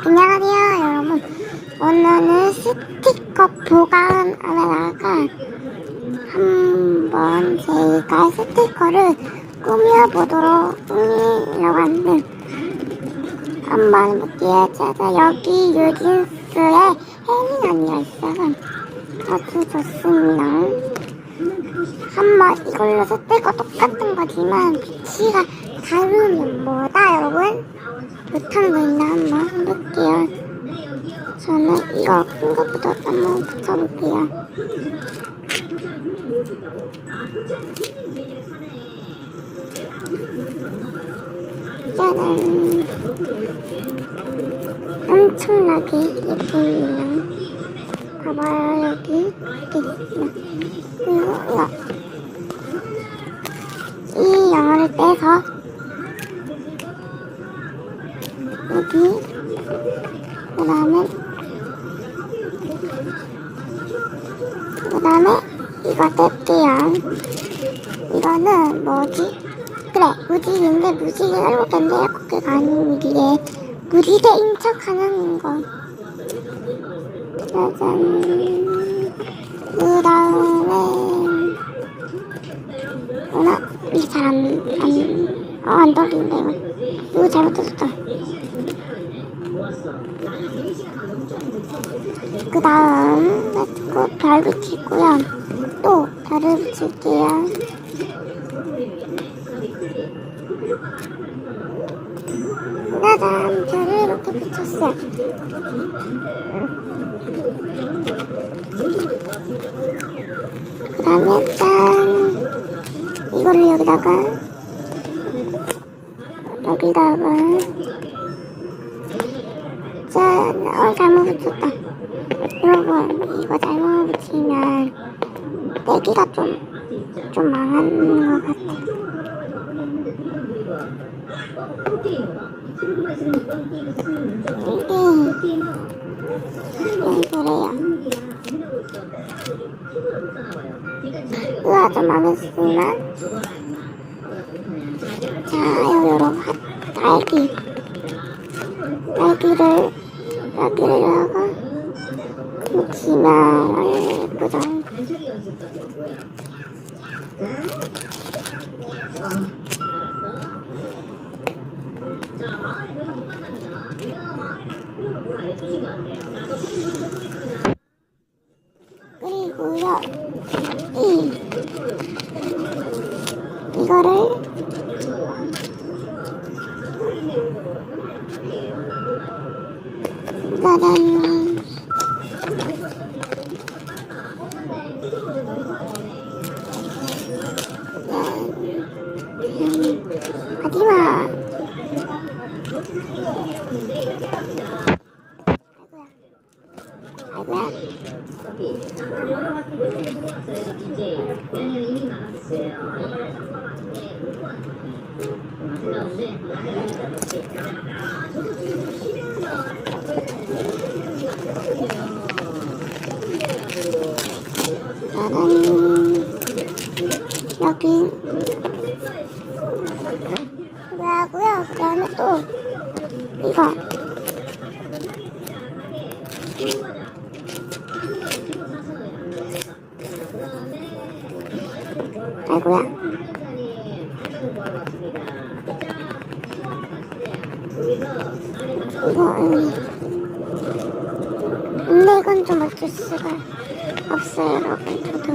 안녕하세요 여러분. 오늘은 스티커 보관하다가 한번 제가 스티커를 꾸며보도록 꾸미려고 하는데 한번 해볼게요. 제가 여기 유진스의 혜민 언니가 있어서 아주 좋습니다. 한번 이걸로 스티커 똑같은 거지만 위치가 다르면 뭐다 여러분? 못하는 거 있나 한번 해볼게요. 저는 이거 큰 것부터 한번 붙여볼게요. 짜잔. 엄청나게 예쁩니다. 봐봐요, 여기. 이렇게 있어요. 그리고 이거. 이 영어를 빼서 여기 그 다음에 그 다음에 이거 뗄게요. 이거는 뭐지? 그래 무직인데 무직을 해볼텐데 그게 아닌 이게 무지개인 척 하는 거. 짜잔. 그 다음에 어나 이게 잘안안 어안 떨리는데 이거. 이거 잘못했었다. 그 다음 렛츠고 별 붙이고요. 또 별을 붙일게요. 짜잔 별을 이렇게 붙였어요. 그 다음에 짠. 이거를 여기다가 여기다가 짠, 어, 잘못 붙였다. 여러분, 이거 잘못 붙이면 내기가 좀, 좀 망하는 것 같아. 이게, 네, 그래요. 우와, 좀 망했지만. 자, 여러분, 딸기. 딸기를 여기다가 묻히면 예쁘죠? 그리고요 이 이거를 짜잔. 하지마. 아이고야. 짜잔. 여기. 뭐하고요? 그 다음에 또, 이거. 아이고야. 이거, 음. 근데 이건 좀 어쩔 수가 없어요, 여러분. 저도.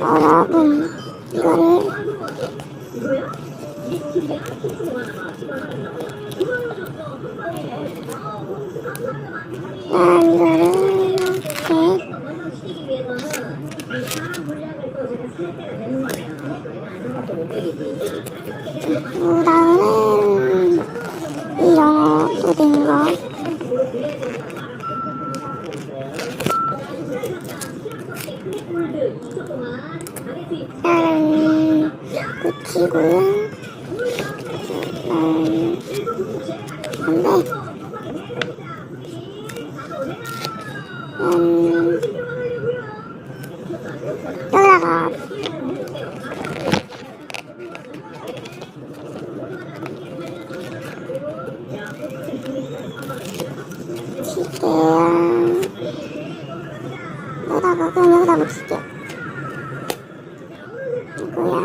여러분, 이거를 아, 이거를 이렇게 그 다음에 이 영어 또된 거. 짠 붙이고요. 근데 음, 여기다가 칠게요 여기다가 그냥 여기다 붙일게요 뭐야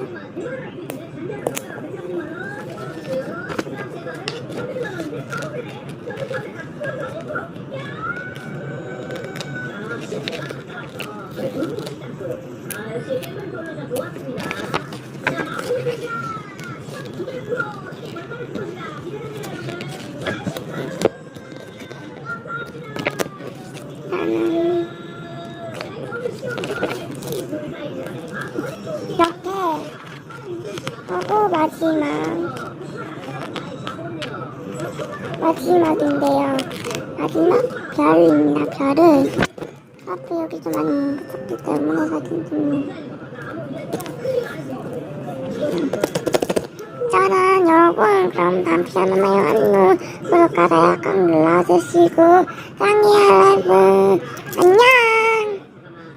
하고 마지막 마지막인데요. 마지막 별입니다. 별을 앞에 여기 좀 많이 묻었기 때문에 사진 좀 짜란 여러분 그럼 다음 시간에 만나요. 안녕. 좋아요 꼭 눌러주시고 사랑해요 여러분. 안녕